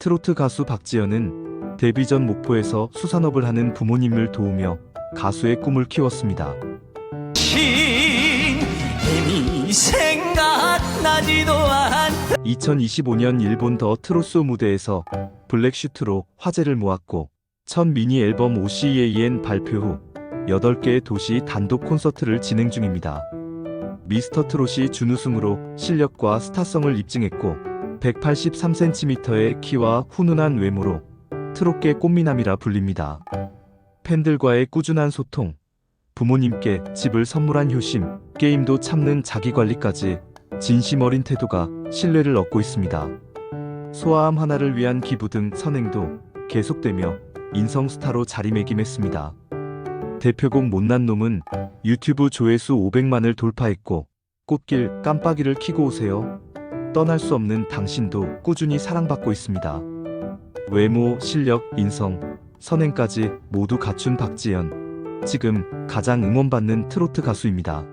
트로트 가수 박지연은 데뷔 전 목포에서 수산업을 하는 부모님을 도우며 가수의 꿈을 키웠습니다. 생각나지도 않 2025년 일본 더 트로스 무대에서 블랙슈트로 화제를 모았고 첫 미니 앨범 OCEAN 발표 후 8개의 도시 단독 콘서트를 진행 중입니다. 미스터 트롯이 준우승으로 실력과 스타성을 입증했고 183cm의 키와 훈훈한 외모로 트롯계 꽃미남이라 불립니다. 팬들과의 꾸준한 소통, 부모님께 집을 선물한 효심, 게임도 참는 자기관리까지 진심 어린 태도가 신뢰를 얻고 있습니다. 소아암 하나를 위한 기부 등 선행도 계속되며 인성 스타로 자리매김했습니다. 대표곡 못난 놈은 유튜브 조회수 500만을 돌파했고 꽃길 깜빡이를 켜고 오세요. 떠날 수 없는 당신도 꾸준히 사랑받고 있습니다. 외모, 실력, 인성, 선행까지 모두 갖춘 박지연. 지금 가장 응원받는 트로트 가수입니다.